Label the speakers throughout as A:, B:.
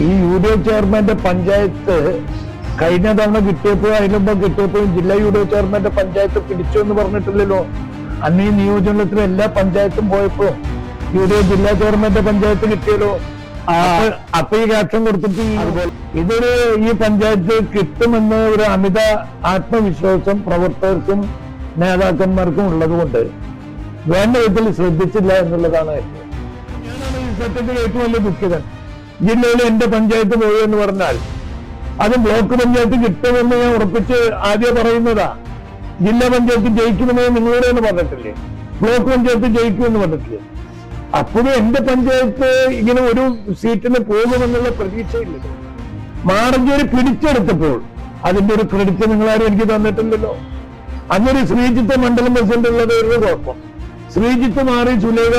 A: ഈ U D F ചെയർമാന്റെ പഞ്ചായത്ത് കഴിഞ്ഞ തവണ കിട്ടിയപ്പോഴും അതിന് മുമ്പ് കിട്ടിയപ്പോഴും ജില്ലാ യു ഡി എഫ് ചെയർമാന്റെ പഞ്ചായത്ത് പിടിച്ചു എന്ന് പറഞ്ഞിട്ടില്ലല്ലോ. അന്ന് ഈ നിയോജകത്തിലെ എല്ലാ പഞ്ചായത്തും പോയപ്പോ യു ഡി എഫ് ജില്ലാ ചെയർമാന്റെ പഞ്ചായത്ത് കിട്ടിയല്ലോ. അപ്പൊ- ഈ രാഷ്ട്രം കൊടുത്തിട്ട് ഇതൊരു ഈ പഞ്ചായത്ത് കിട്ടുമെന്ന് ഒരു അമിത ആത്മവിശ്വാസം പ്രവർത്തകർക്കും നേതാക്കന്മാർക്കും ഉള്ളത് കൊണ്ട് വേണ്ട വിധത്തിൽ ശ്രദ്ധിച്ചില്ല എന്നുള്ളതാണ് ഞാനാണ് ഈ സത്യത്തിൽ ഏറ്റവും വലിയ ദുഃഖിതൻ. ജില്ലയിൽ എന്റെ പഞ്ചായത്ത് പോയി എന്ന് പറഞ്ഞാൽ അത് ബ്ലോക്ക് പഞ്ചായത്ത് കിട്ടുമെന്ന് ഞാൻ ഉറപ്പിച്ച് ആദ്യം പറയുന്നതാ. ജില്ലാ പഞ്ചായത്ത് ജയിക്കുമെന്ന് നിങ്ങളോട് തന്നെ പറഞ്ഞിട്ടില്ലേ? ബ്ലോക്ക് പഞ്ചായത്ത് ജയിക്കുമെന്ന് പറഞ്ഞിട്ടില്ലേ? അപ്പോഴും എന്റെ പഞ്ചായത്ത് ഇങ്ങനെ ഒരു സീറ്റിന് പോകുമെന്നുള്ള പ്രതീക്ഷയില്ല. മാറഞ്ചേരി പിടിച്ചെടുത്തപ്പോൾ അതിന്റെ ഒരു ക്രെഡിറ്റ് നിങ്ങളാരും എനിക്ക് തന്നിട്ടില്ലല്ലോ. അങ്ങനെ ശ്രീജിത്ത് മണ്ഡലം പ്രസിഡന്റ് ഉള്ളത് ഒരു കുഴപ്പം. ശ്രീജിത്ത് മാറി സുലേഖ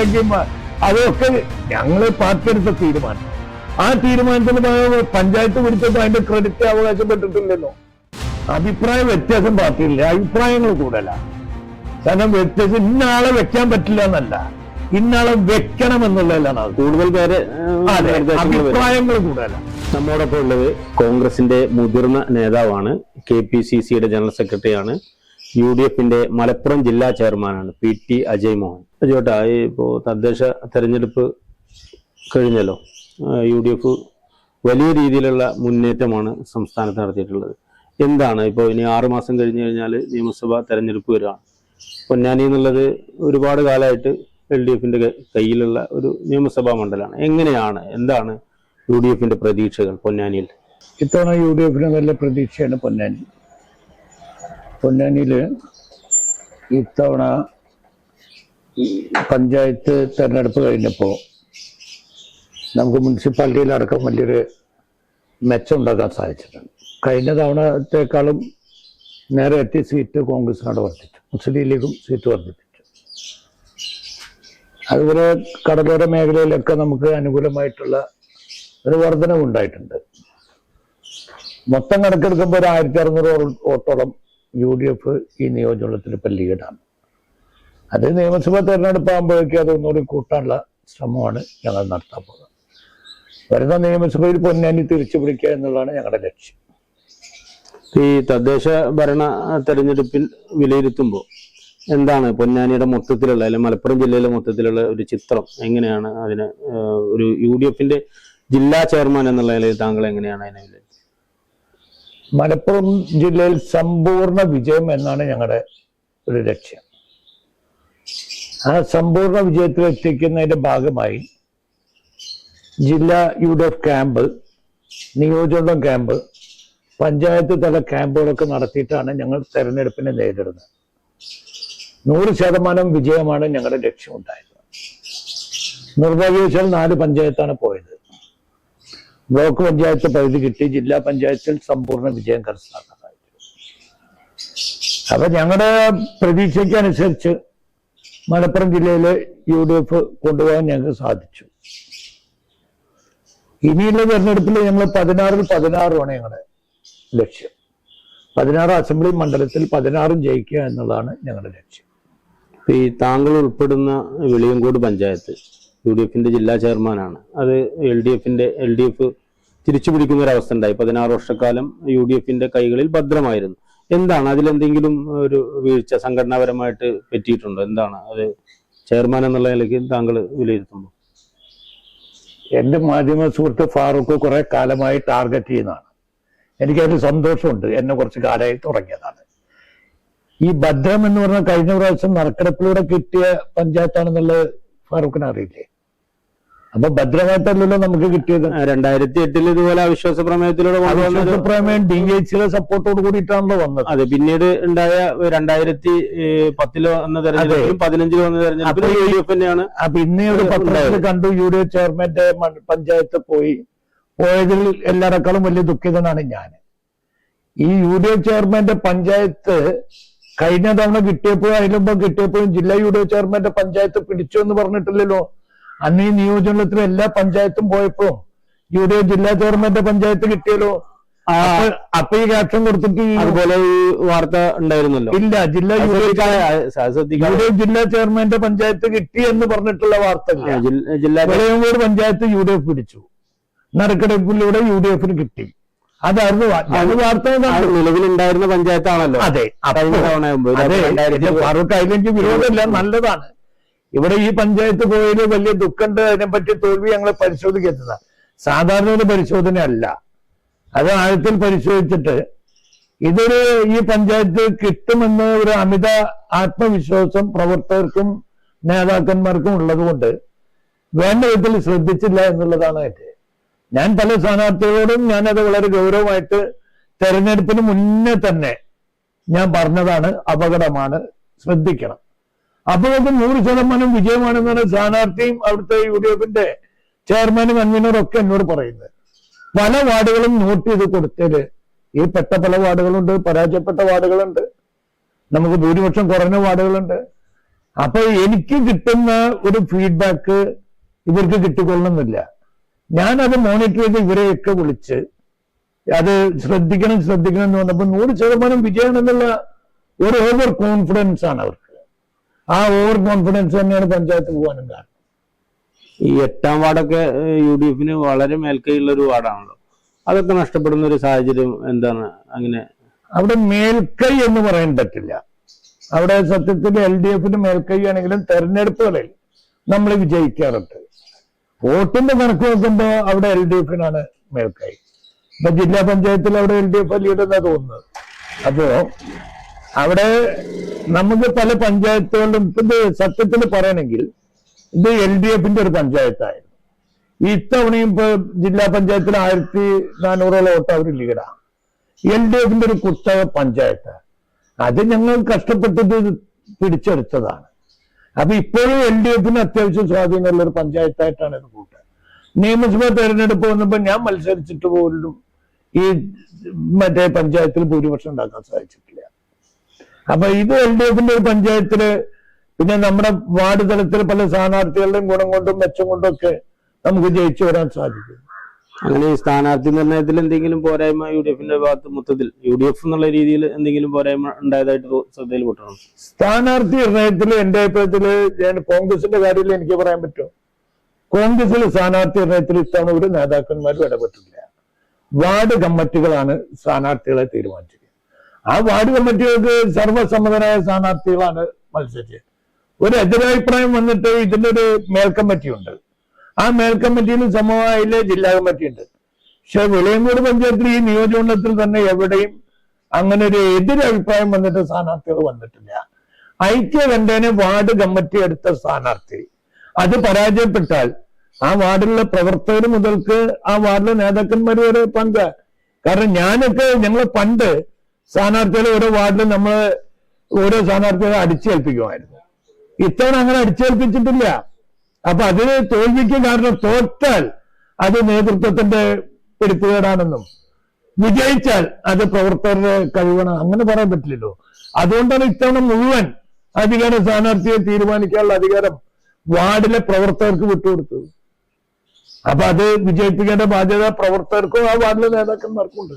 A: ആക്കിയപ്പോൾ അതൊക്കെ ഞങ്ങൾ പാർട്ടി എടുത്ത തീരുമാനം. ആ തീരുമാനത്തിന് പഞ്ചായത്ത് പിടിച്ചപ്പോൾ അതിന്റെ ക്രെഡിറ്റ് അവകാശപ്പെട്ടിട്ടില്ലല്ലോ. അഭിപ്രായ വ്യത്യാസം പാർട്ടിയില്ല അഭിപ്രായങ്ങൾ കൂടല. കാരണം വ്യത്യാസം ഇന്നാളെ വെക്കാൻ പറ്റില്ല എന്നല്ല. ഇന്നാളെ വെക്കണം എന്നുള്ളതിലാണ്.
B: കൂടുതൽ പേര്.
A: അഭിപ്രായങ്ങൾ കൂടല.
B: നമ്മോടൊപ്പം ഉള്ളത് കോൺഗ്രസിന്റെ മുതിർന്ന നേതാവാണ് കെ പി സി സിയുടെ ജനറൽ സെക്രട്ടറിയാണ് യു ഡി എഫിന്റെ മലപ്പുറം ജില്ലാ ചെയർമാനാണ് പി ടി അജയ് മോഹൻ. അജോട്ടാ ഇപ്പോ തദ്ദേശ തെരഞ്ഞെടുപ്പ് കഴിഞ്ഞല്ലോ. യു ഡി എഫ് വലിയ രീതിയിലുള്ള മുന്നേറ്റമാണ് സംസ്ഥാനത്ത് നടത്തിയിട്ടുള്ളത്. എന്താണ് ഇപ്പോൾ ഇനി ആറു മാസം കഴിഞ്ഞു കഴിഞ്ഞാൽ നിയമസഭാ തെരഞ്ഞെടുപ്പ് വരികയാണ് പൊന്നാനി എന്നുള്ളത് ഒരുപാട് കാലമായിട്ട് എൽ ഡി എഫിന്റെ കയ്യിലുള്ള ഒരു നിയമസഭാ മണ്ഡലമാണ് എങ്ങനെയാണ് എന്താണ് യു ഡി എഫിന്റെ പ്രതീക്ഷകൾ പൊന്നാനിയിൽ?
A: ഇത്തവണ യു ഡി എഫിന് നല്ല പ്രതീക്ഷയാണ് പൊന്നാനി. പൊന്നാനിയിൽ ഇത്തവണ പഞ്ചായത്ത് തെരഞ്ഞെടുപ്പ് കഴിഞ്ഞപ്പോൾ നമുക്ക് മുനിസിപ്പാലിറ്റിയിൽ അടക്കം വലിയൊരു മെച്ചം ഉണ്ടാക്കാൻ സാധിച്ചിട്ടുണ്ട്. കഴിഞ്ഞ തവണത്തേക്കാളും നേരെ എത്തി സീറ്റ് കോൺഗ്രസിനോട് വർദ്ധിച്ചു. മുസ്ലിം ലീഗും സീറ്റ് വർദ്ധിപ്പിച്ചു. അതുപോലെ കടലോര മേഖലയിലൊക്കെ നമുക്ക് അനുകൂലമായിട്ടുള്ള ഒരു വർധനവുണ്ടായിട്ടുണ്ട്. മൊത്തം കണക്കെടുക്കുമ്പോൾ ഒരു ആയിരത്തി അറുന്നൂറ് വോട്ടോളം യു ഡി എഫ് ഈ നിയോജകത്തിൽ ഇപ്പം ലീഡാണ് അത് നിയമസഭാ തെരഞ്ഞെടുപ്പ് ആകുമ്പോഴേക്കും അത് ഒന്നുകൂടി കൂട്ടാനുള്ള ശ്രമമാണ് ഞങ്ങൾ നടത്താൻ പോകുന്നത്. വരുന്ന നിയമസഭയിൽ പൊന്നാനി തിരിച്ചു പിടിക്കുക എന്നുള്ളതാണ് ഞങ്ങളുടെ ലക്ഷ്യം.
B: ഈ തദ്ദേശ ഭരണ തെരഞ്ഞെടുപ്പിൽ വിലയിരുത്തുമ്പോൾ എന്താണ് പൊന്നാനിയുടെ മൊത്തത്തിലുള്ള അല്ലെങ്കിൽ മലപ്പുറം ജില്ലയിലെ മൊത്തത്തിലുള്ള ഒരു ചിത്രം എങ്ങനെയാണ് അതിന് ഒരു യു ഡി എഫിന്റെ ജില്ലാ ചെയർമാൻ എന്നുള്ള നിലയിൽ താങ്കൾ എങ്ങനെയാണ് അതിനെ വിലയിരുത്തുന്നത്?
A: മലപ്പുറം ജില്ലയിൽ സമ്പൂർണ വിജയം എന്നാണ് ഞങ്ങളുടെ ഒരു ലക്ഷ്യം. ആ സമ്പൂർണ വിജയത്തിൽ എത്തിക്കുന്നതിന്റെ ഭാഗമായി ജില്ലാ യു ഡി എഫ് ക്യാമ്പ് നിയോജകം ക്യാമ്പ് പഞ്ചായത്ത് തല ക്യാമ്പുകളൊക്കെ നടത്തിയിട്ടാണ് ഞങ്ങൾ തെരഞ്ഞെടുപ്പിനെ നേരിടുന്നത്. നൂറ് ശതമാനം വിജയമാണ് ഞങ്ങളുടെ ലക്ഷ്യമുണ്ടായത്. നിർഭാഗ്യവശാൽ നാല് പഞ്ചായത്താണ് പോയത്. ബ്ലോക്ക് പഞ്ചായത്ത് പകുതി കിട്ടി. ജില്ലാ പഞ്ചായത്തിൽ സമ്പൂർണ വിജയം കരസ്ഥമാക്കാൻ സാധിച്ചു അപ്പൊ ഞങ്ങളുടെ പ്രതീക്ഷയ്ക്കനുസരിച്ച് മലപ്പുറം ജില്ലയിലെ യു ഡി എഫ് കൊണ്ടുപോകാൻ ഞങ്ങൾക്ക് സാധിച്ചു. ഇനിയുള്ള തെരഞ്ഞെടുപ്പിൽ ഞങ്ങൾ പതിനാറിൽ പതിനാറുമാണ് ഞങ്ങളുടെ ലക്ഷ്യം. പതിനാറ് അസംബ്ലി മണ്ഡലത്തിൽ പതിനാറും ജയിക്കുക എന്നുള്ളതാണ് ഞങ്ങളുടെ ലക്ഷ്യം.
B: ഈ താങ്കൾ ഉൾപ്പെടുന്ന വെളിയങ്കോട് പഞ്ചായത്ത് യു ഡി എഫിന്റെ ജില്ലാ ചെയർമാനാണ്. അത് എൽ ഡി എഫിന്റെ എൽ ഡി എഫ് തിരിച്ചു പിടിക്കുന്ന ഒരു അവസ്ഥ ഉണ്ടായി. പതിനാറ് വർഷക്കാലം യു ഡി എഫിന്റെ കൈകളിൽ ഭദ്രമായിരുന്നു. എന്താണ് അതിലെന്തെങ്കിലും ഒരു വീഴ്ച സംഘടനാപരമായിട്ട് പറ്റിയിട്ടുണ്ടോ? എന്താണ് അത് ചെയർമാൻ എന്നുള്ള നിലയ്ക്ക് താങ്കൾ വിലയിരുത്തുമ്പോൾ?
A: എന്റെ മാധ്യമ സുഹൃത്ത് ഫാറൂഖ് കുറെ കാലമായി ടാർഗറ്റ് ചെയ്യുന്നതാണ്. എനിക്കതിന് സന്തോഷമുണ്ട്. എന്നെ കുറച്ച് കാലമായി തുടങ്ങിയതാണ്. ഈ ഭദ്രം എന്ന് പറഞ്ഞ കഴിഞ്ഞ പ്രാവശ്യം നറുക്കെടുപ്പിലൂടെ കിട്ടിയ പഞ്ചായത്താണെന്നുള്ളത് ഫാറൂഖിനെ അറിയില്ലേ? അപ്പൊ ഭദ്രമായിട്ടല്ലല്ലോ നമുക്ക് കിട്ടിയത്.
B: രണ്ടായിരത്തി എട്ടിൽ ഇതുപോലെ അവിശ്വാസ പ്രമേയത്തിലൂടെ
A: പ്രമേയം ഡി എച്ചിലെ സപ്പോർട്ടോട് കൂടിയിട്ടാണല്ലോ വന്നത്.
B: അതെ പിന്നീട് ഉണ്ടായ രണ്ടായിരത്തി പത്തിലോ വന്ന തെരഞ്ഞെടുപ്പിലും പതിനഞ്ചിലോ വന്ന തെരഞ്ഞെടുപ്പിലും യു ഡി
A: അപ്പൊ ഇന്ന് ഒരു പത്രത്തിൽ കണ്ടു യു ഡി എഫ് ചെയർമാന്റെ പഞ്ചായത്ത് പോയി. പോയതിൽ എല്ലാരെക്കാളും വലിയ ദുഃഖിതനാണ് ഞാൻ. ഈ യു ഡി എഫ് ചെയർമാന്റെ പഞ്ചായത്ത് കഴിഞ്ഞ തവണ കിട്ടിയപ്പോഴും അതിനുമ്പോ കിട്ടിയപ്പോഴും ജില്ലാ യു ഡി എഫ് ചെയർമാന്റെ പഞ്ചായത്ത് പിടിച്ചു എന്ന് പറഞ്ഞിട്ടില്ലല്ലോ. അന്ന് ഈ നിയോജകത്തിലെ എല്ലാ പഞ്ചായത്തും പോയപ്പോഴും എഫ് ജില്ലാ ചെയർമാന്റെ പഞ്ചായത്ത് കിട്ടിയല്ലോ. അപ്പൊ ഈ രാഷ്ട്രം കൊടുത്തിട്ട്
B: അതുപോലെ ഈ വാർത്ത ഉണ്ടായിരുന്നല്ലോ.
A: ഇല്ല ജില്ലാ യു ഡി എഫ്
B: ശ്രദ്ധിക്കാതെ- അത്
A: യു
B: ശ്രദ്ധിക്കാതെ
A: ഡി എഫ് ജില്ലാ ചെയർമാന്റെ പഞ്ചായത്ത് കിട്ടി എന്ന് പറഞ്ഞിട്ടുള്ള വാർത്ത Velayancode panchayat U D F പിടിച്ചു. നറുക്കെടുപ്പിലൂടെ യു ഡി എഫിന് കിട്ടി. അതായിരുന്നു വാർത്ത.
B: നിലവിലുണ്ടായിരുന്ന പഞ്ചായത്താണല്ലോ.
A: അതെ. അതെ. ഫാറൂഖ് അതിലേക്ക് വിരോധമില്ല. നല്ലതാണ്. ഇവിടെ ഈ പഞ്ചായത്ത് പോയതിൽ വലിയ ദുഃഖമുണ്ട്. അതിനെപ്പറ്റി തോൽവി ഞങ്ങളെ പരിശോധിക്കുന്നത് സാധാരണ ഒരു പരിശോധന അല്ല അത് ആഴത്തിൽ പരിശോധിച്ചിട്ട് ഇതൊരു ഈ പഞ്ചായത്ത് കിട്ടുമെന്ന് ഒരു അമിത ആത്മവിശ്വാസം പ്രവർത്തകർക്കും നേതാക്കന്മാർക്കും ഉള്ളതുകൊണ്ട് വേണ്ട വിധത്തിൽ ശ്രദ്ധിച്ചില്ല എന്നുള്ളതാണ് എന്റെ ഞാൻ പല സ്ഥാനാർത്ഥികളോടും ഞാനത് വളരെ ഗൗരവമായിട്ട് തെരഞ്ഞെടുപ്പിന് മുന്നേ തന്നെ ഞാൻ പറഞ്ഞതാണ് അപകടമാണ്. ശ്രദ്ധിക്കണം. അപ്പോഴൊക്കെ നൂറ് ശതമാനം വിജയമാണെന്നാണ് സ്ഥാനാർത്ഥിയും അവിടുത്തെ യു ഡി എഫിന്റെ ചെയർമാനും കൺവീനറും ഒക്കെ എന്നോട് പറയുന്നത്. പല വാർഡുകളും നോട്ട് ചെയ്ത് കൊടുത്തത്. ഈ പെട്ട പല വാർഡുകളുണ്ട് പരാജയപ്പെട്ട വാർഡുകളുണ്ട്. നമുക്ക് ഭൂരിപക്ഷം കുറഞ്ഞ വാർഡുകളുണ്ട്. അപ്പൊ എനിക്ക് കിട്ടുന്ന ഒരു ഫീഡ്ബാക്ക് ഇവർക്ക് കിട്ടിക്കൊള്ളണമെന്നില്ല. ഞാനത് മോണിറ്റർ ചെയ്ത് ഇവരെയൊക്കെ വിളിച്ച് അത് ശ്രദ്ധിക്കണം ശ്രദ്ധിക്കണം എന്ന് പറഞ്ഞപ്പോൾ നൂറ് ശതമാനം വിജയമാണെന്നുള്ള ഒരു ഓവർ കോൺഫിഡൻസ് ആണ് അവർക്ക്. ആ ഓവർ കോൺഫിഡൻസ് തന്നെയാണ് പഞ്ചായത്ത് പോകാനും കാരണം.
B: ഈ എട്ടാം വാർഡൊക്കെ യു ഡി എഫിന് വളരെ മേൽക്കൈയുള്ള ഒരു വാർഡാണല്ലോ. അതൊക്കെ നഷ്ടപ്പെടുന്ന ഒരു സാഹചര്യം എന്താണ് അങ്ങനെ?
A: അവിടെ മേൽക്കൈ എന്ന് പറയാൻ പറ്റില്ല. അവിടെ സത്യത്തിൽ എൽ ഡി എഫിന് മേൽക്കൈ ആണെങ്കിലും തെരഞ്ഞെടുപ്പുകളിൽ നമ്മൾ വിജയിക്കാറുണ്ട്. വോട്ടിന്റെ കണക്ക് നോക്കുമ്പോൾ അവിടെ എൽ ഡി എഫിനാണ് മേൽക്കൈ. ഇപ്പൊ ജില്ലാ പഞ്ചായത്തിൽ അവിടെ എൽ ഡി എഫ് ലീഡെന്നാ തോന്നുന്നത്. അപ്പോ അവിടെ നമുക്ക് പല പഞ്ചായത്തുകളിലും ഇത് സത്യത്തിൽ പറയണമെങ്കിൽ ഇത് എൽ ഡി എഫിന്റെ ഒരു പഞ്ചായത്തായിരുന്നു. ഇത്തവണയും ഇപ്പൊ ജില്ലാ പഞ്ചായത്തിൽ ആയിരത്തി നാനൂറോളം വോട്ട് അവർ ലീഡാ എൽ ഡി എഫിന്റെ ഒരു കുത്തക പഞ്ചായത്ത്. അത് ഞങ്ങൾ കഷ്ടപ്പെട്ടത് പിടിച്ചെടുത്തതാണ്. അപ്പൊ ഇപ്പോഴും എൽ ഡി എഫിന് അത്യാവശ്യം സ്വാധീനമുള്ള ഒരു പഞ്ചായത്തായിട്ടാണ് ഇത് കൂട്ടുക. നിയമസഭാ തെരഞ്ഞെടുപ്പ് വന്നപ്പോൾ ഞാൻ മത്സരിച്ചിട്ട് പോലും ഈ മറ്റേ പഞ്ചായത്തിൽ ഭൂരിപക്ഷം ഉണ്ടാക്കാൻ സാധിച്ചിട്ടില്ല. അപ്പൊ ഇത് എൽ ഡി എഫിന്റെ ഒരു പഞ്ചായത്തിൽ പിന്നെ നമ്മുടെ വാർഡ് തലത്തിൽ പല സ്ഥാനാർത്ഥികളുടെയും ഗുണം കൊണ്ടും മെച്ചം കൊണ്ടും ഒക്കെ നമുക്ക് ജയിച്ചു വരാൻ സാധിക്കും.
B: അങ്ങനെ ഈ സ്ഥാനാർത്ഥി നിർണയത്തിൽ എന്തെങ്കിലും പോരായ്മ യു ഡി എഫിന്റെ ഭാഗത്ത് മൊത്തത്തിൽ യു ഡി എഫ് എന്നുള്ള രീതിയിൽ എന്തെങ്കിലും പോരായ്മ ഉണ്ടായതായിട്ട് ശ്രദ്ധയിൽപ്പെട്ടോ
A: സ്ഥാനാർത്ഥി നിർണയത്തിൽ എന്റെ അഭിപ്രായത്തിൽ കോൺഗ്രസിന്റെ കാര്യത്തിൽ എനിക്ക് പറയാൻ പറ്റും. കോൺഗ്രസിൽ സ്ഥാനാർത്ഥി നിർണയത്തിൽ ഇത്തവണ ഒരു നേതാക്കന്മാരും ഇടപെട്ടില്ല. വാർഡ് കമ്മിറ്റികളാണ് സ്ഥാനാർത്ഥികളെ തീരുമാനിച്ചത്. ആ വാർഡ് കമ്മിറ്റികൾക്ക് സർവസമ്മതരായ സ്ഥാനാർത്ഥികളാണ് മത്സരിച്ചത്. ഒരു എതിരഭിപ്രായം വന്നിട്ട് ഇതിന്റെ ഒരു മേൽക്കമ്മിറ്റി ഉണ്ട് ആ മേൽക്കമ്മിറ്റിയിൽ സമവായിലെ ജില്ലാ കമ്മിറ്റി ഉണ്ട് പക്ഷെ വിളയങ്കോട് പഞ്ചായത്തിൽ ഈ നിയോജകമണ്ഡലത്തിൽ തന്നെ എവിടെയും അങ്ങനെ ഒരു എതിരഭിപ്രായം വന്നിട്ട് സ്ഥാനാർത്ഥികൾ വന്നിട്ടില്ല. ഐക്യകണ്ഠേന വാർഡ് കമ്മിറ്റി എടുത്ത സ്ഥാനാർത്ഥി. അത് പരാജയപ്പെട്ടാൽ ആ വാർഡിലെ പ്രവർത്തകർ മുതൽക്ക് ആ വാർഡിലെ നേതാക്കന്മാർ വരെ പങ്ക്. കാരണം ഞാനൊക്കെ ഞങ്ങൾ പണ്ട് സ്ഥാനാർത്ഥികളെ ഓരോ വാർഡിലും നമ്മൾ ഓരോ സ്ഥാനാർത്ഥികളെ അടിച്ചേൽപ്പിക്കുമായിരുന്നു. ഇത്തവണ അങ്ങനെ അടിച്ചേൽപ്പിച്ചിട്ടില്ല. അപ്പൊ അതിന് തോൽവിക്ക് കാരണം തോറ്റാൽ അത് നേതൃത്വത്തിന്റെ പിടിപ്പുകേടാണെന്നും വിജയിച്ചാൽ അത് പ്രവർത്തകരുടെ കഴിവാണ് അങ്ങനെ പറയാൻ പറ്റില്ലല്ലോ. അതുകൊണ്ടാണ് ഇത്തവണ മുഴുവൻ അധികാര സ്ഥാനാർത്ഥിയെ തീരുമാനിക്കാനുള്ള അധികാരം വാർഡിലെ പ്രവർത്തകർക്ക് വിട്ടുകൊടുത്തത്. അപ്പൊ അത് വിജയിപ്പിക്കേണ്ട ബാധ്യത പ്രവർത്തകർക്കും ആ വാർഡിലെ നേതാക്കന്മാർക്കും ഉണ്ട്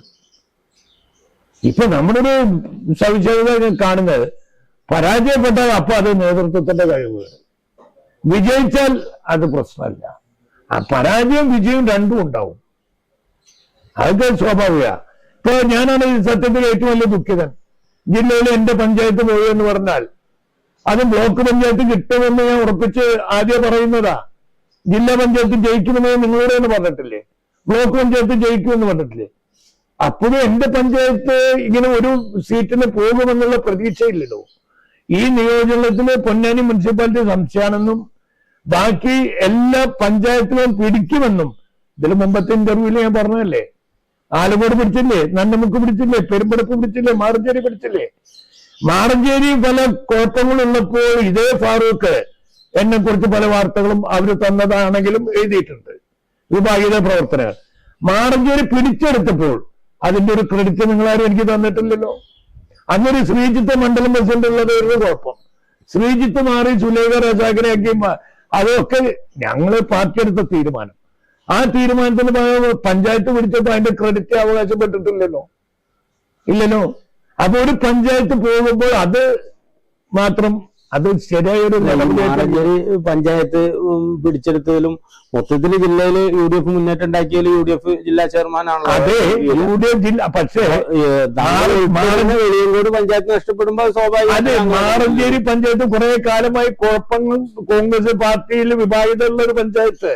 A: ഇപ്പൊ നമ്മുടെ ഒരു സവിശേഷത കാണുന്നത് പരാജയപ്പെട്ടാൽ അപ്പൊ അത് നേതൃത്വത്തിന്റെ കഴിവ്. വിജയിച്ചാൽ അത് പ്രശ്നമല്ല. ആ പരാജയം വിജയം രണ്ടും ഉണ്ടാവും. അതൊക്കെ സ്വാഭാവിക ഇപ്പൊ ഞാനാണ് സത്യത്തിൽ ഏറ്റവും വലിയ ദുഃഖിതൻ. ജില്ലയിൽ എന്റെ പഞ്ചായത്ത് പോയി എന്ന് പറഞ്ഞാൽ അത് ബ്ലോക്ക് പഞ്ചായത്ത് കിട്ടുമെന്ന് ഞാൻ ഉറപ്പിച്ച് ആദ്യം പറയുന്നതാ. ജില്ലാ പഞ്ചായത്ത് ജയിക്കുമെന്ന് നിങ്ങളോട് തന്നെ പറഞ്ഞിട്ടില്ലേ? ബ്ലോക്ക് പഞ്ചായത്ത് ജയിക്കുമെന്ന് പറഞ്ഞിട്ടില്ലേ? അപ്പോഴും എന്റെ പഞ്ചായത്ത് ഇങ്ങനെ ഒരു സീറ്റിന് പോകുമെന്നുള്ള പ്രതീക്ഷയില്ലല്ലോ. ഈ നിയോജകത്തിലെ പൊന്നാനി മുനിസിപ്പാലിറ്റി സംശയമാണെന്നും ബാക്കി എല്ലാ പഞ്ചായത്തിലും പിടിക്കുമെന്നും ഇതിന് മുമ്പത്തെ ഇന്റർവ്യൂവിൽ ഞാൻ പറഞ്ഞതല്ലേ? ആലക്കോട് പിടിച്ചില്ലേ? നന്നമുക്ക് പിടിച്ചില്ലേ? പെരുമ്പടപ്പ് പിടിച്ചില്ലേ? മാറഞ്ചേരി പിടിച്ചില്ലേ? മാറഞ്ചേരി പല കുഴപ്പങ്ങളുള്ളപ്പോൾ ഇതേ ഫാറൂഖ് എന്നെ കുറിച്ച് പല വാർത്തകളും അവർ തന്നതാണെങ്കിലും എഴുതിയിട്ടുണ്ട്. വിഭാഗീയ പ്രവർത്തനങ്ങൾ മാറഞ്ചേരി പിടിച്ചെടുത്തപ്പോൾ അതിന്റെ ഒരു ക്രെഡിറ്റ് നിങ്ങളാരും എനിക്ക് തന്നിട്ടില്ലല്ലോ. അന്നൊരു ശ്രീജിത്ത് മണ്ഡലം പ്രസിഡന്റ് ഉള്ളത് ഒരു കുഴപ്പം. ശ്രീജിത്ത് മാറി സുലേഖ ആക്കി അതൊക്കെ ഞങ്ങൾ പാർട്ടി എടുത്ത തീരുമാനം. ആ തീരുമാനത്തിന് പകരം പഞ്ചായത്ത് പിടിച്ചപ്പോ അതിന്റെ ക്രെഡിറ്റ് അവകാശപ്പെട്ടിട്ടില്ലല്ലോ. ഇല്ലല്ലോ? അപ്പൊ ഒരു പഞ്ചായത്ത് പോകുമ്പോൾ അത് മാത്രം അത് ശരിയായ ഒരു
B: പഞ്ചായത്ത് പിടിച്ചെടുത്തതിലും മൊത്തത്തിൽ ജില്ലയിൽ യു ഡി എഫ് മുന്നേറ്റം ഉണ്ടാക്കിയാലും യു ഡി എഫ് ജില്ലാ ചെയർമാനാണല്ലോ
A: അതെ യു ഡി എഫ് ജില്ല പക്ഷേ
B: വെളിയങ്കോട് പഞ്ചായത്ത് നഷ്ടപ്പെടുമ്പോൾ
A: അതെ
B: സ്വാഭാവികം
A: മാറഞ്ചേരി പഞ്ചായത്ത് കുറെ കാലമായി കുഴപ്പങ്ങൾ കോൺഗ്രസ് പാർട്ടിയിൽ വിഭാഗിതമുള്ള ഒരു പഞ്ചായത്ത്.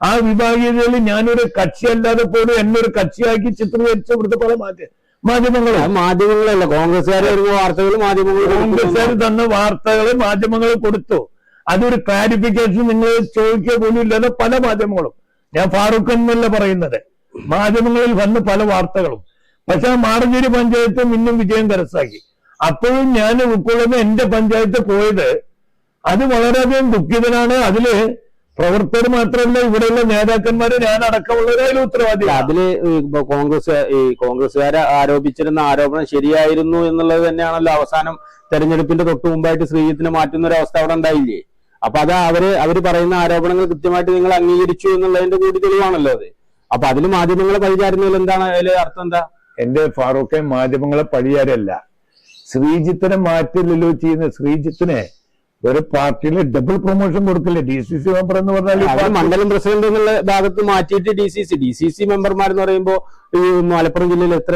A: ആ വിഭാഗീയതയിൽ ഞാനൊരു കക്ഷിയല്ലാതെ പോലും എന്നെ ഒരു കക്ഷിയാക്കി ചിത്രീകരിച്ച ഇവിടുത്തെ പല മാധ്യ മാധ്യമങ്ങളും.
B: മാധ്യമങ്ങളല്ല കോൺഗ്രസ്സുകാർ വരുന്ന വാർത്തകൾ മാധ്യമങ്ങൾ
A: കോൺഗ്രസ്സുകാർ തന്ന വാർത്തകൾ മാധ്യമങ്ങൾ കൊടുത്തു. അതൊരു ക്ലാരിഫിക്കേഷൻ നിങ്ങൾ ചോദിക്കുക പോലും ഇല്ലാതെ പല മാധ്യമങ്ങളും. ഞാൻ ഫാറൂഖ് എന്നല്ല പറയുന്നത്. മാധ്യമങ്ങളിൽ വന്ന് പല വാർത്തകളും. പക്ഷെ ആ മാറഞ്ചേരി പഞ്ചായത്ത് ഇന്നും വിജയം കരസ്ഥാക്കി അപ്പോഴും ഞാൻ ഉൾക്കൊള്ളുന്ന എന്റെ പഞ്ചായത്ത് പോയത് അത് വളരെയധികം ദുഃഖിതനാണ്. അതിൽ പ്രവർത്തകർ മാത്രമല്ല ഇവിടെയുള്ള നേതാക്കന്മാരെ ഞാൻ അടക്കമുള്ളവരായാലും
B: ഉത്തരവാദി അതിൽ കോൺഗ്രസ് ഈ കോൺഗ്രസ്സുകാരെ ആരോപിച്ചിരുന്ന ആരോപണം ശരിയായിരുന്നു എന്നുള്ളത് തന്നെയാണല്ലോ അവസാനം തെരഞ്ഞെടുപ്പിന്റെ തൊട്ട് മുമ്പായിട്ട് ശ്രീജിത്തിനെ മാറ്റുന്ന ഒരു അവസ്ഥ അവിടെ ഉണ്ടായില്ലേ? അപ്പൊ അത് അവർ അവർ പറയുന്ന ആരോപണങ്ങൾ കൃത്യമായിട്ട് നിങ്ങൾ അംഗീകരിച്ചു എന്നുള്ളതിന്റെ കൂടി തെളിവാണല്ലോ അത്. അപ്പൊ അതിന് മാധ്യമങ്ങളെ പരിചാരുന്നതിൽ എന്താണ് അതിൽ അർത്ഥം എന്താ?
A: എന്റെ ഫാറൂഖെ മാധ്യമങ്ങളെ പഴിയാരല്ല ശ്രീജിത്തിനെ മാറ്റില്ലല്ലോ ചെയ്യുന്ന ശ്രീജിത്തിനെ ഒരു പാർട്ടിയിൽ ഡബിൾ പ്രൊമോഷൻ കൊടുക്കില്ല? ഡി സി സി മെമ്പർ എന്ന് പറഞ്ഞാൽ
B: മണ്ഡലം പ്രസിഡന്റ് എന്നുള്ള ഭാഗത്ത് മാറ്റിയിട്ട് D C C D C C മെമ്പർമാരെന്ന് പറയുമ്പോ ഈ മലപ്പുറം ജില്ലയിൽ എത്ര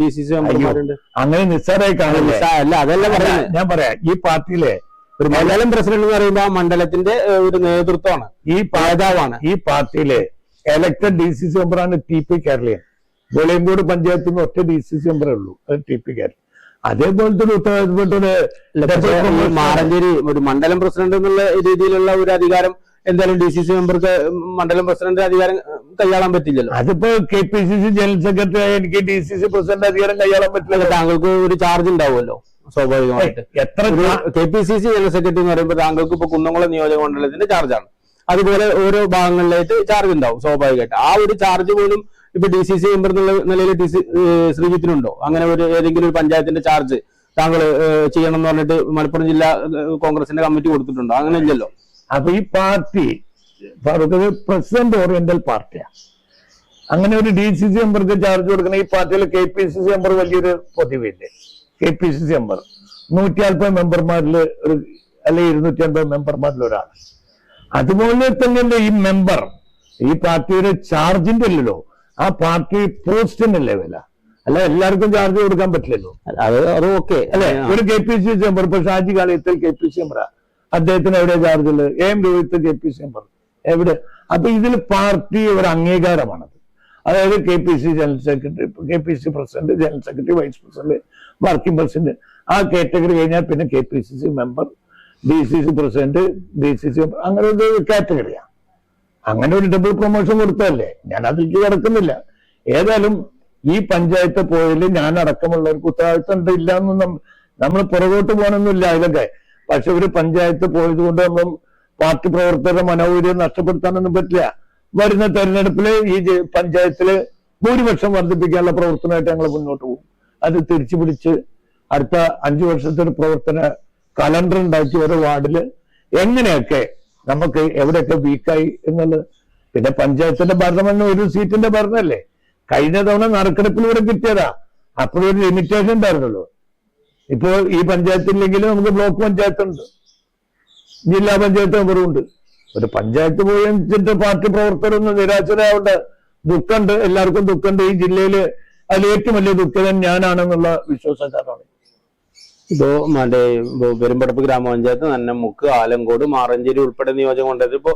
B: ഡി സി സി മെമ്പർമാരുണ്ട്?
A: അങ്ങനെ നിസ്സാരമായി കാണില്ലേ
B: അല്ല അതല്ല പറയാം
A: ഞാൻ പറയാം ഈ പാർട്ടിയിലെ
B: ഒരു മണ്ഡലം പ്രസിഡന്റ് എന്ന് പറയുമ്പോൾ ആ മണ്ഡലത്തിന്റെ ഒരു നേതൃത്വമാണ്
A: ഈ പാതാവാണ്
B: നേതാവാണ്.
A: ഈ പാർട്ടിയിലെ എലക്ടഡ് ഡി സി സി മെമ്പറാണ് ടി പി കേരളീയൻ വെളിയമ്പൂട് പഞ്ചായത്തിൽ നിന്ന് ഒറ്റ ഡി സി സി മെമ്പറേ ഉള്ളൂ. അത് ടി പി കേരള അതേപോലത്തെ ഒരു ഉത്തരവാദിത്തപ്പെട്ട
B: മാറഞ്ചേരി ഒരു മണ്ഡലം പ്രസിഡന്റ് എന്നുള്ള രീതിയിലുള്ള ഒരു അധികാരം എന്തായാലും ഡി സി സി മെമ്പർക്ക് മണ്ഡലം പ്രസിഡന്റ് അധികാരം കൈയാളാൻ പറ്റില്ലല്ലോ.
A: അതിപ്പോ K P C C general secretary ആയ എനിക്ക് ഡി സി സി പ്രസിഡന്റ് അധികാരം കൈയാളാൻ പറ്റില്ല
B: താങ്കൾക്ക് ഒരു ചാർജ് ഉണ്ടാവുമല്ലോ സ്വാഭാവികമായിട്ട്.
A: എത്ര
B: K P C C general secretary എന്ന് പറയുമ്പോൾ താങ്കൾക്ക് ഇപ്പൊ കുന്നംകുളം നിയോജക മണ്ഡലത്തിന്റെ ചാർജാണ്. അതുപോലെ ഓരോ ഭാഗങ്ങളിലായിട്ട് ചാർജ് ഉണ്ടാവും സ്വാഭാവികമായിട്ട്. ആ ഒരു ചാർജ് പോലും ഇപ്പൊ ഡി സി സി മെമ്പർ എന്നുള്ള നിലയിൽ ഡി സി ശ്രീജിത്തിനുണ്ടോ? അങ്ങനെ ഒരു ഏതെങ്കിലും ഒരു പഞ്ചായത്തിന്റെ ചാർജ് താങ്കൾ ചെയ്യണം എന്ന് പറഞ്ഞിട്ട് മലപ്പുറം ജില്ലാ കോൺഗ്രസിന്റെ കമ്മിറ്റി കൊടുത്തിട്ടുണ്ടോ? അങ്ങനെ ഇല്ലല്ലോ.
A: അപ്പൊ ഈ പാർട്ടി ഫാറൂഖ് പ്രസിഡന്റ് ഓറിയന്റൽ പാർട്ടിയാണ് അങ്ങനെ ഒരു ഡി സി സി മെമ്പർക്ക് ചാർജ് കൊടുക്കുന്ന ഈ പാർട്ടിയിൽ K P C C member വലിയൊരു പൊതുവില്ലേ? K P C C member നൂറ്റി അല്പത് മെമ്പർമാരിൽ ഒരു അല്ലെ ഇരുന്നൂറ്റി അൻപത് മെമ്പർമാരിൽ ഒരാൾ അതുപോലെ തന്നെ ഈ മെമ്പർ ഈ പാർട്ടിയുടെ ചാർജിന്റെ അല്ലല്ലോ. ആ പാർട്ടി പോസ്റ്റിനല്ലേ വില അല്ല എല്ലാവർക്കും ചാർജ് കൊടുക്കാൻ പറ്റില്ലല്ലോ.
B: അത് അത് ഓക്കെ
A: അല്ലെ? ഒരു കെ പി സി ചേംബർ ഇപ്പൊ ഷാജി കാലയത്തിൽ കെ പി സി ചേംബറാ അദ്ദേഹത്തിന് എവിടെ ചാർജ് ഉള്ളത് A M Rohith K P C chamber എവിടെ? അപ്പൊ ഇതിൽ പാർട്ടി ഒരു അംഗീകാരമാണത് അതായത് K P C general secretary K P C president general secretary vice president working president ആ കാറ്റഗറി കഴിഞ്ഞാൽ പിന്നെ K P C C member D C C president D C C അങ്ങനെ ഒരു കാറ്റഗറിയാണ് അങ്ങനെ ഒരു ഡബിൾ പ്രൊമോഷൻ കൊടുത്തതല്ലേ? ഞാൻ അതിലേക്ക് കിടക്കുന്നില്ല ഏതായാലും ഈ പഞ്ചായത്ത് പോയതിൽ ഞാൻ അടക്കമുള്ളവർക്ക് ഉത്തരവാദിത്വം ഉണ്ട് ഇല്ല എന്നും നമ്മൾ പുറകോട്ട് പോകണമെന്നില്ല അതിലൊക്കെ. പക്ഷെ ഒരു പഞ്ചായത്ത് പോയത് കൊണ്ട് നമ്മൾ പാർട്ടി പ്രവർത്തകരുടെ മനോവീര്യം നഷ്ടപ്പെടുത്താനൊന്നും പറ്റില്ല. വരുന്ന തെരഞ്ഞെടുപ്പിൽ ഈ പഞ്ചായത്തിൽ ഭൂരിപക്ഷം വർദ്ധിപ്പിക്കാനുള്ള പ്രവർത്തനമായിട്ട് ഞങ്ങൾ മുന്നോട്ട് പോകും. അത് തിരിച്ചു പിടിച്ച് അടുത്ത അഞ്ചു വർഷത്തെ പ്രവർത്തന കലണ്ടർ ഉണ്ടാക്കി ഓരോ വാർഡിൽ എങ്ങനെയൊക്കെ നമുക്ക് എവിടെയൊക്കെ വീക്കായി എന്നുള്ളത്. പിന്നെ പഞ്ചായത്തിന്റെ ഭരണം ഒരു സീറ്റിന്റെ ഭരണമല്ലേ കഴിഞ്ഞ തവണ നറുക്കെടുപ്പിലൂടെ കിട്ടിയതാ. അപ്പോഴൊരു ലിമിറ്റേഷൻ ഉണ്ടായിരുന്നല്ലോ ഇപ്പോൾ ഈ പഞ്ചായത്തില്ലെങ്കിലും നമുക്ക് ബ്ലോക്ക് പഞ്ചായത്ത് ഉണ്ട്. ജില്ലാ പഞ്ചായത്ത് മെമ്പറുണ്ട് ഒരു പഞ്ചായത്ത് പോയി വെച്ചിട്ട് പാർട്ടി പ്രവർത്തകരൊന്നും നിരാശരാവേണ്ട ദുഃഖമുണ്ട്. എല്ലാവർക്കും ദുഃഖമുണ്ട്. ഈ ജില്ലയിൽ അതിൽ ഏറ്റവും വലിയ ദുഃഖിതൻ ഞാനാണെന്നുള്ള വിശ്വാസക്കാരാണ്.
B: ഇപ്പോ മറ്റേ പെരുമ്പടപ്പ് ഗ്രാമപഞ്ചായത്ത് നന്നമുക്ക് ആലങ്കോട് മാറഞ്ചേരി ഉൾപ്പെടെ നിയോജക മണ്ഡലത്തിൽ ഇപ്പോ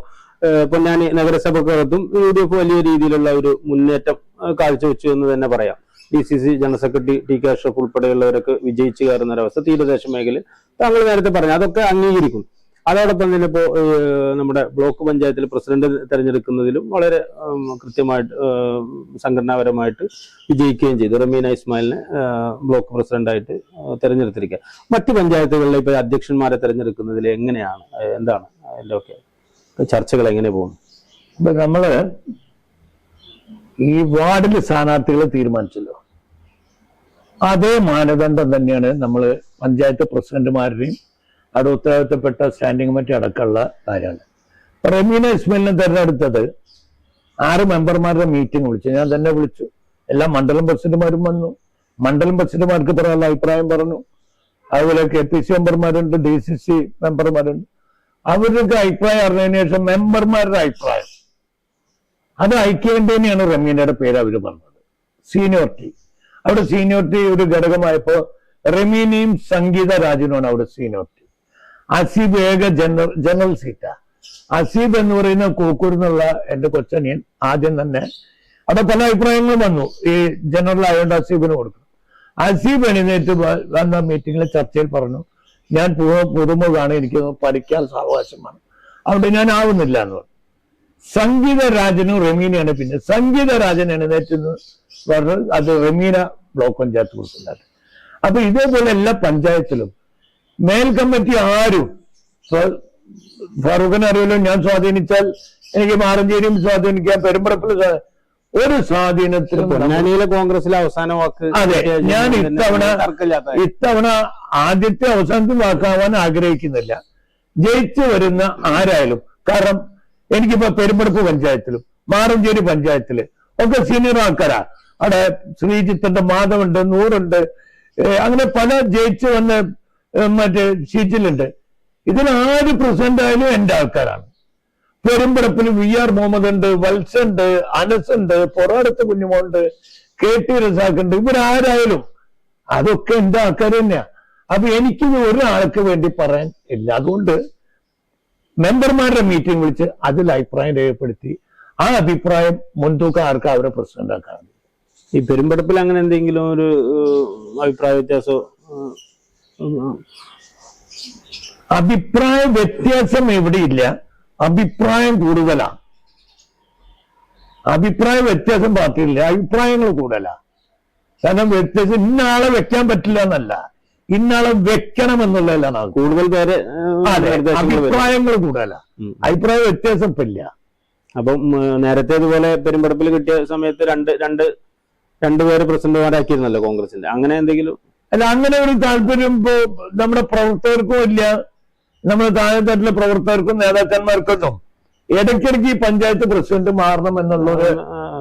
B: പൊന്നാനി നഗരസഭക്കകത്തും യു ഡി എഫ് വലിയ രീതിയിലുള്ള ഒരു മുന്നേറ്റം കാഴ്ചവെച്ചു എന്ന് തന്നെ പറയാം. D C C general secretary T K Ashraf ഉൾപ്പെടെയുള്ളവരൊക്കെ വിജയിച്ചു കയറുന്ന ഒരവസ്ഥ തീരദേശ മേഖലയിൽ താങ്കൾ നേരത്തെ പറഞ്ഞു. അതൊക്കെ അംഗീകരിക്കും അതോടൊപ്പം തന്നെ ഇപ്പോ നമ്മുടെ ബ്ലോക്ക് പഞ്ചായത്തിൽ പ്രസിഡന്റ് തെരഞ്ഞെടുക്കുന്നതിലും വളരെ കൃത്യമായിട്ട് സംഘടനാപരമായിട്ട് വിജയിക്കുകയും ചെയ്തു. റമീന ഇസ്മായിലിനെ ബ്ലോക്ക് പ്രസിഡന്റായിട്ട് തെരഞ്ഞെടുത്തിരിക്കുക. മറ്റ് പഞ്ചായത്തുകളിലെ ഇപ്പൊ അധ്യക്ഷന്മാരെ തെരഞ്ഞെടുക്കുന്നതിൽ എങ്ങനെയാണ്? എന്താണ്? അതിന്റെ ഒക്കെ ചർച്ചകൾ എങ്ങനെ പോകുന്നു?
A: ഇപ്പൊ നമ്മൾ ഈ വാർഡിൽ സ്ഥാനാർത്ഥികളെ തീരുമാനിച്ചല്ലോ. അതേ മാനദണ്ഡം തന്നെയാണ് നമ്മൾ പഞ്ചായത്ത് പ്രസിഡന്റുമാരുടെയും അവിടെ ഉത്തരവാദിത്തപ്പെട്ട സ്റ്റാൻഡിംഗ് കമ്മിറ്റി അടക്കമുള്ള കാര്യമാണ്. റമീന ഇസ്മലിനെ തെരഞ്ഞെടുത്തത് ആറ് മെമ്പർമാരുടെ മീറ്റിംഗ് വിളിച്ചു. ഞാൻ തന്നെ വിളിച്ചു. എല്ലാ മണ്ഡലം പ്രസിഡന്റുമാരും വന്നു. മണ്ഡലം പ്രസിഡന്റുമാർക്ക് പറയാനുള്ള അഭിപ്രായം പറഞ്ഞു. അതുപോലെ കെ പി സി മെമ്പർമാരുണ്ട് ഡി സി സി മെമ്പർമാരുണ്ട്. അവരുടെ അഭിപ്രായം അറിഞ്ഞതിന് ശേഷം മെമ്പർമാരുടെ അഭിപ്രായം. അത് ഐക്യവേണ്ടിയാണ് റമീനയുടെ പേര് അവർ പറഞ്ഞത്. സീനിയോറിറ്റി. അവിടെ സീനിയോറിറ്റി ഒരു ഘടകമായപ്പോ റമീനയും സംഗീത രാജനുമാണ് അവിടെ സീനിയോറിറ്റി. അസീബ് ഏക ജനറൽ ജനറൽ സീറ്റാ. അസീബ് എന്ന് പറയുന്ന കോക്കൂർ എന്നുള്ള എന്റെ കൊച്ചനിയൻ ആദ്യം തന്നെ അവിടെ പല അഭിപ്രായങ്ങളും വന്നു. ഈ ജനറൽ ആയതുകൊണ്ട് അസീബിന് കൊടുക്കും അസീബ് എഴുന്നേറ്റ് വന്ന മീറ്റിംഗിൽ ചർച്ചയിൽ പറഞ്ഞു ഞാൻ പുതുമുഖാണ് എനിക്ക് പഠിക്കാൻ സാവകാശമാണ്. അവിടെ ഞാൻ ആവുന്നില്ല എന്ന് പറഞ്ഞു. സംഗീത രാജനും റമീനയാണ് പിന്നെ. സംഗീത രാജൻ എഴുന്നേറ്റ് പറഞ്ഞു അത് റമീന ബ്ലോക്ക് പഞ്ചായത്ത് കൊടുക്കുന്നുണ്ട് അപ്പൊ ഇതേപോലെ എല്ലാ പഞ്ചായത്തിലും മേൽ കമ്മിറ്റി ആരും ഫാറൂഖിനെ അറിയാലോ ഞാൻ സ്വാധീനിച്ചാൽ എനിക്ക് മാറഞ്ചേരിയും സ്വാധീനിക്കാം പെരുമ്പറപ്പിൽ ഒരു സ്വാധീനത്തിൽ
B: പൊന്നാനിയിലെ കോൺഗ്രസിലെ അവസാന വാക്ക്
A: അതെ ഞാൻ ഇത്തവണ ഇത്തവണ ആദ്യത്തെ അവസാനത്തെ വാക്കാവാൻ ആഗ്രഹിക്കുന്നില്ല. ജയിച്ചു വരുന്ന ആരായാലും കാരണം എനിക്കിപ്പോ പെരുമ്പടപ്പ് പഞ്ചായത്തിലും മാറഞ്ചേരി പഞ്ചായത്തിൽ ഒക്കെ സീനിയർ ആൾക്കാരാ. അവിടെ ശ്രീജിത്തുണ്ട് മാധവുണ്ട് നൂറുണ്ട് അങ്ങനെ പല ജയിച്ചു വന്ന മറ്റേ ഷീറ്റിലുണ്ട്. ഇതിൽ ആര് പ്രസിഡന്റ് ആയാലും എന്റെ ആൾക്കാരാണ്. പെരുമ്പടപ്പിൽ വി ആർ മുഹമ്മദ് ഉണ്ട് വത്സ ഉണ്ട് അനസ് ഉണ്ട് പൊറാടത്ത് കുഞ്ഞുമോണ്ട് കെ ടി റസാഖ് ഉണ്ട് ഇവരാരായാലും അതൊക്കെ എന്റെ ആൾക്കാർ തന്നെയാ. അപ്പൊ എനിക്കിത് ഒരാൾക്ക് വേണ്ടി പറയാൻ ഇല്ല. അതുകൊണ്ട് മെമ്പർമാരുടെ മീറ്റിംഗ് വിളിച്ച് അതിൽ അഭിപ്രായം രേഖപ്പെടുത്തി. ആ അഭിപ്രായം മുൻതൂക്കം ആർക്ക് അവരെ പ്രസിഡന്റ് ആക്കാറുണ്ട്
B: ഈ പെരുമ്പടപ്പിൽ അങ്ങനെ എന്തെങ്കിലും ഒരു അഭിപ്രായ ഉം,
A: അഭിപ്രായ വ്യത്യാസം എവിടെയില്ല. അഭിപ്രായം കൂടുതലാ. അഭിപ്രായ വ്യത്യാസം പാർട്ടിയില്ല അഭിപ്രായങ്ങൾ കൂടുതലാ. കാരണം വ്യത്യാസം ഇന്നാളെ വെക്കാൻ പറ്റില്ല എന്നല്ല. ഇന്നാളെ വെക്കണം എന്നുള്ളതിലാണ് അത്.
B: കൂടുതൽ പേര്.
A: അഭിപ്രായങ്ങൾ കൂടുതലാ. അഭിപ്രായ വ്യത്യാസം ഇപ്പൊ ഇല്ല.
B: അപ്പം നേരത്തെ ഇതുപോലെ പെരുമ്പടപ്പിൽ കിട്ടിയ സമയത്ത് രണ്ട് രണ്ട് രണ്ടുപേര് പ്രസിഡന്റുമാരാക്കിയിരുന്നല്ലോ കോൺഗ്രസിന്റെ. അങ്ങനെ എന്തെങ്കിലും
A: അല്ല അങ്ങനെ ഒരു താല്പര്യം ഇപ്പോ നമ്മുടെ പ്രവർത്തകർക്കും ഇല്ല. നമ്മുടെ താഴെത്തട്ടിലെ പ്രവർത്തകർക്കും നേതാക്കന്മാർക്കൊന്നും. ഇടയ്ക്കിടയ്ക്ക് ഈ പഞ്ചായത്ത് പ്രസിഡന്റ് മാറണം
B: എന്നുള്ള ഒരു.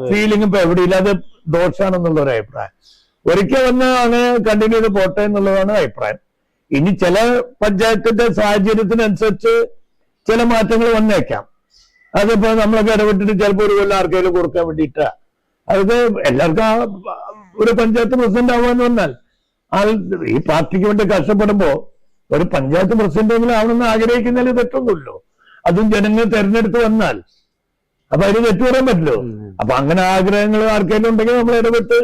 A: ഫീലിംഗ് ഇപ്പൊ എവിടെയില്ല. അത് ദോഷാണെന്നുള്ള ഒരു അഭിപ്രായം. ഒരിക്കൽ വന്ന് അങ്ങനെ കണ്ടിന്യൂ ചെയ്ത് പോട്ടെ എന്നുള്ളതാണ് അഭിപ്രായം. ഇനി ചില പഞ്ചായത്തിന്റെ സാഹചര്യത്തിനനുസരിച്ച് ചില മാറ്റങ്ങൾ വന്നേക്കാം. അതിപ്പോ നമ്മളൊക്കെ ഇടപെട്ടിട്ട് ചിലപ്പോൾ ഒരു കൊല്ലം ആർക്കെങ്കിലും കൊടുക്കാൻ വേണ്ടിയിട്ടാ. അത് എല്ലാവർക്കും ആ ഒരു പഞ്ചായത്ത് പ്രസിഡന്റ് ആവാന്ന് പറഞ്ഞാൽ ആൾ ഈ പാർട്ടിക്ക് വേണ്ടി കഷ്ടപ്പെടുമ്പോ ഒരു പഞ്ചായത്ത് പ്രസിഡന്റ് എങ്കിലും ആവണമെന്ന് ആഗ്രഹിക്കുന്നതിൽ തെറ്റൊന്നുമില്ലോ. അതും ജനങ്ങൾ തെരഞ്ഞെടുത്ത് വന്നാൽ. അപ്പൊ അതിന് തെറ്റു പറയാൻ പറ്റില്ലോ? അപ്പൊ അങ്ങനെ ആഗ്രഹങ്ങൾ ആർക്കെങ്കിലും ഉണ്ടെങ്കിൽ നമ്മൾ ഇടപെട്ട്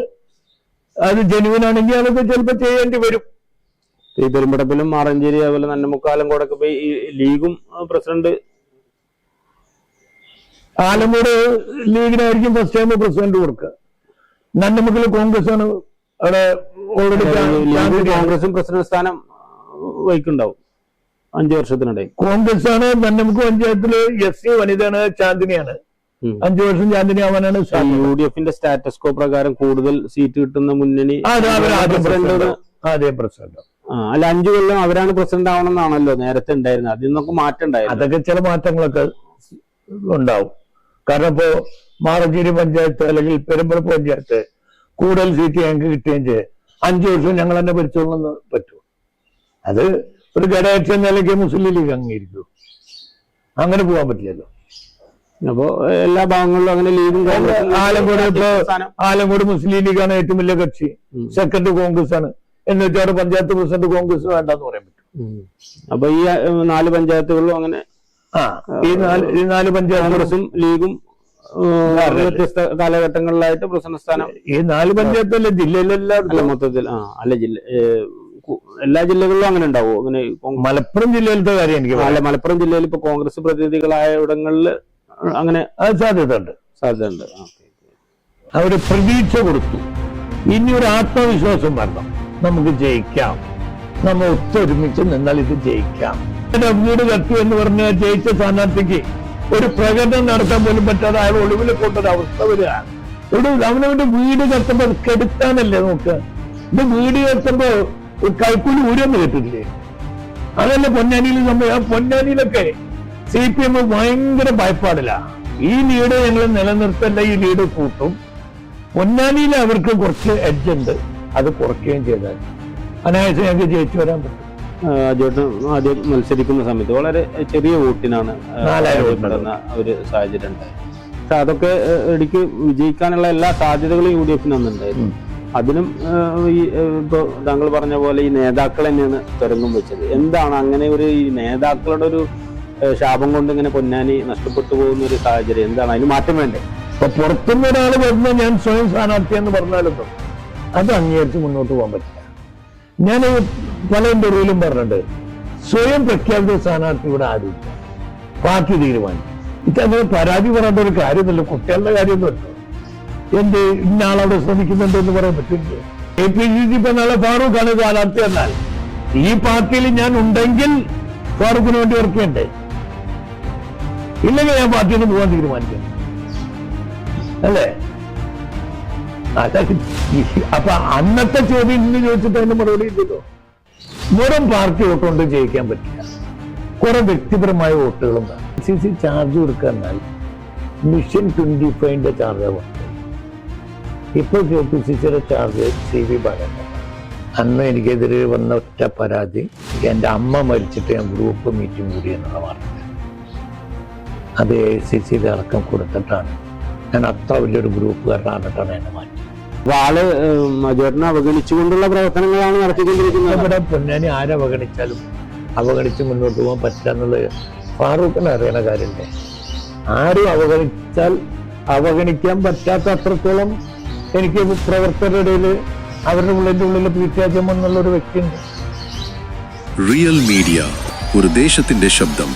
A: അത് ജനുവിൻ ആണെങ്കിൽ അതൊക്കെ ചിലപ്പോ ചെയ്യേണ്ടി വരും.
B: ഈ പെരുമ്പടപ്പിലും മാറഞ്ചേരി അതുപോലെ നന്നമുക്കാലം കൂടെ ഒക്കെ പോയി ഈ ലീഗും പ്രസിഡന്റ്
A: ആലങ്കോട് ലീഗിനായിരിക്കും ഫസ്റ്റ് ടൈം പ്രസിഡന്റ് കൊടുക്കുക. നന്നമുക്കിൽ കോൺഗ്രസ് ആണ് അവിടെ ഓൾറെഡി
B: കോൺഗ്രസും പ്രസിഡന്റ് സ്ഥാനം വഹിക്കുണ്ടാവും അഞ്ചു വർഷത്തിനിടയിൽ.
A: കോൺഗ്രസ് ആണ് നമുക്ക് പഞ്ചായത്തിൽ എസ് സി വനിതയാണ് ചാന്ദിനിയാണ്. അഞ്ചു വർഷം ചാന്ദിനി ആവാനാണ്
B: യു ഡി എഫിന്റെ സ്റ്റാറ്റസ്കോ പ്രകാരം കൂടുതൽ സീറ്റ് കിട്ടുന്ന മുന്നണി
A: ആദ്യം
B: പ്രസിഡന്റ് അല്ല അഞ്ചു കൊല്ലം അവരാണ് പ്രസിഡന്റ് ആവണമെന്നാണല്ലോ നേരത്തെ ഉണ്ടായിരുന്നത്. അതിൽ നിന്നൊക്കെ മാറ്റം ഉണ്ടായിരുന്നു.
A: അതൊക്കെ ചില മാറ്റങ്ങളൊക്കെ ഉണ്ടാവും. കാരണം ഇപ്പോ മാറഞ്ചേരി പഞ്ചായത്ത് അല്ലെങ്കിൽ പെരുമ്പറ പഞ്ചായത്ത് കൂടുതൽ സീറ്റ് ഞങ്ങൾക്ക് കിട്ടുകയും ചെയ്യും. അഞ്ചു വർഷം ഞങ്ങൾ തന്നെ ഭരിച്ചോളന്ന് പറ്റും. അത് ഒരു ഘടകക്ഷ നിലയ്ക്ക് മുസ്ലിം ലീഗ് അംഗീകരിക്കൂ. അങ്ങനെ പോകാൻ പറ്റില്ലല്ലോ.
B: അപ്പോ എല്ലാ ഭാഗങ്ങളിലും അങ്ങനെ ലീഗും
A: ആലങ്കോട് ഇപ്പോ. ആലങ്കോട് മുസ്ലിം ലീഗാണ് ഏറ്റവും വലിയ കക്ഷി. സെക്കൻഡ് കോൺഗ്രസ് ആണ് എന്ന് വെച്ചാൽ അവിടെ പഞ്ചായത്ത് പ്രസിഡന്റ് കോൺഗ്രസ് വേണ്ടെന്ന് പറയാൻ പറ്റും.
B: അപ്പൊ ഈ നാല് പഞ്ചായത്തുകളിലും അങ്ങനെ
A: ആ ഈ നാല് ഈ നാല് പഞ്ചായത്ത്
B: കോൺഗ്രസും ലീഗും വ്യത്യസ്ത കാലഘട്ടങ്ങളിലായിട്ട് പ്രസിഡന്റ് സ്ഥാനം.
A: ഈ നാല് പഞ്ചായത്തല്ലേ
B: ജില്ലയിലല്ല മൊത്തത്തിൽ ആ അല്ല ജില്ല എല്ലാ ജില്ലകളിലും അങ്ങനെ ഉണ്ടാവും? അങ്ങനെ
A: മലപ്പുറം ജില്ലയിലത്തെ കാര്യം എനിക്ക്
B: അല്ല മലപ്പുറം ജില്ലയിൽ ഇപ്പൊ കോൺഗ്രസ് പ്രതിനിധികളായ ഇടങ്ങളിൽ അങ്ങനെ
A: സാധ്യത ഉണ്ട്
B: സാധ്യത ഉണ്ട്.
A: അവർ പ്രതീക്ഷ കൊടുത്തു. ഇനി ഒരു ആത്മവിശ്വാസം വരണം. നമുക്ക് ജയിക്കാം. നമ്മൾ ഒത്തൊരുമിച്ച് നിന്നാൽ ഇത് ജയിക്കാം. വീട് കത്തി എന്ന് പറഞ്ഞ ജയിച്ച സ്ഥാനാർത്ഥിക്ക് ഒരു പ്രകടനം നടത്താൻ പോലും പറ്റാതെ അയാൾ ഒളിവിൽ കൊണ്ടൊരു അവസ്ഥ വരികയാണ്. ഇവിടെ അവനവന്റെ വീട് കത്തുമ്പോ കെടുത്താനല്ലേ നോക്ക്? ഇത് വീട് കത്തുമ്പോ ഒരു കൈക്കൂലി ഊരെന്ന് കേട്ടില്ലേ? അതല്ല പൊന്നാനിയിൽ സംഭവം? പൊന്നാനിയിലൊക്കെ സി പി എം ഭയങ്കര ഭയപ്പാടില്ല ഈ ലീഡ് ഞങ്ങൾ നിലനിർത്തല്ല ഈ ലീഡ് കൂട്ടും പൊന്നാനിയിൽ അവർക്ക് കുറച്ച് എഡ്ജ് ഉണ്ട്. അത് കുറയ്ക്കുകയും ചെയ്താൽ. അനായാസം ഞങ്ങൾക്ക് ജയിച്ചു വരാൻ പറ്റും.
B: അജോട്ടൻ ആദ്യം മത്സരിക്കുന്ന സമയത്ത് വളരെ ചെറിയ വോട്ടിനാണ് ഒരു സാഹചര്യം ഉണ്ടായത്. പക്ഷെ അതൊക്കെ ഇടയ്ക്ക് വിജയിക്കാനുള്ള എല്ലാ സാധ്യതകളും യു ഡി എഫിന് അന്നുണ്ടായിരുന്നു അതിനും ഈ ഇപ്പൊ താങ്കൾ പറഞ്ഞ പോലെ ഈ നേതാക്കൾ തന്നെയാണ് തുരങ്കം വെച്ചത്. എന്താണ് അങ്ങനെ ഒരു ഈ നേതാക്കളുടെ ഒരു ശാപം കൊണ്ട് ഇങ്ങനെ പൊന്നാനി നഷ്ടപ്പെട്ടു പോകുന്ന ഒരു സാഹചര്യം? എന്താണ് അതിന് മാറ്റം വേണ്ടേ?
A: അപ്പൊ പുറത്തുനിന്ന് ഒരാൾ വരുന്ന ഞാൻ സ്വയം സ്ഥാനാർത്ഥി എന്ന് പറഞ്ഞാലൊന്നും അത് അംഗീകരിച്ച് മുന്നോട്ട് പോകാൻ പറ്റില്ല ഞാൻ പല ഇന്റർവ്യൂവിലും പറഞ്ഞിട്ടുണ്ട്. സ്വയം പ്രഖ്യാപിത സ്ഥാനാർത്ഥി ഇവിടെ ആരുമില്ല പാർട്ടി തീരുമാനിക്കും ഇതങ്ങനെ പരാതി പറയേണ്ട ഒരു കാര്യമൊന്നുമില്ല. കുട്ടികളുടെ കാര്യമൊന്നുമല്ല. എന്ത് ഇന്നാളവിടെ ശ്രമിക്കുന്നുണ്ട് എന്ന് പറയാൻ പറ്റില്ല. എ പി സി സി ഇപ്പൊ നാളെ ഫാറൂഖാണ് സ്ഥാനാർത്ഥി എന്നാൽ ഈ പാർട്ടിയിൽ ഞാൻ ഉണ്ടെങ്കിൽ ഫാറൂഖിന് വേണ്ടി ചെയ്യണ്ടേ ഇല്ലെങ്കിൽ ഞാൻ പാർട്ടിയിൽ നിന്ന് പോകാൻ തീരുമാനിക്കുന്നു. അല്ലേ? അപ്പൊ അന്നത്തെ ചോദ്യം ഇന്ന് ചോദിച്ചിട്ട് അതിന് മറുപടി ഇല്ലല്ലോ. വെറും പാർട്ടി വോട്ട് കൊണ്ട് ജയിക്കാൻ പറ്റില്ല. കുറെ വ്യക്തിപരമായ വോട്ടുകളും സി സി ചാർജ് കൊടുക്കാന്നാൽ മിഷൻ ട്വന്റി ഫൈവിന്റെ ചാർജ് ഇപ്പോൾ കെ പി സി സിയുടെ ചാർജ് സി വി ബാലൻ. അന്ന് എനിക്കെതിരെ വന്ന ഒറ്റ പരാതി എന്റെ അമ്മ മരിച്ചിട്ട് ഞാൻ ഗ്രൂപ്പ് മീറ്റിംഗ് കൂടി എന്നുള്ള വാർത്ത. അത് എ സി സിയുടെ അടക്കം കൊടുത്തിട്ടാണ്. ഞാൻ അത്ര വലിയൊരു ഗ്രൂപ്പുകാരനാണിട്ടാണ് എന്നെ മാറ്റി
B: ആൾ മജോറിനെ അവഗണിച്ചുകൊണ്ടുള്ള പ്രവർത്തനങ്ങളാണ് നടത്തിക്കൊണ്ടിരിക്കുന്നത്.
A: ഇവിടെ പൊന്നാനി ആരെ അവഗണിച്ചാലും അവഗണിച്ച് മുന്നോട്ട് പോകാൻ പറ്റില്ല എന്നുള്ളത് ഫാറൂഖിന് അറിയണ കാര്യമില്ലേ ആരും അവഗണിച്ചാൽ അവഗണിക്കാൻ പറ്റാത്ത അത്രത്തോളം എനിക്ക് പ്രവർത്തകരുടെ ഇടയിൽ അവരുടെ ഉള്ളിന്റെ ഉള്ളിൽ പീറ്റാജം എന്നുള്ള ഒരു വ്യക്തിയുണ്ട്.
C: റിയൽ മീഡിയ ഒരു ദേശത്തിന്റെ ശബ്ദം.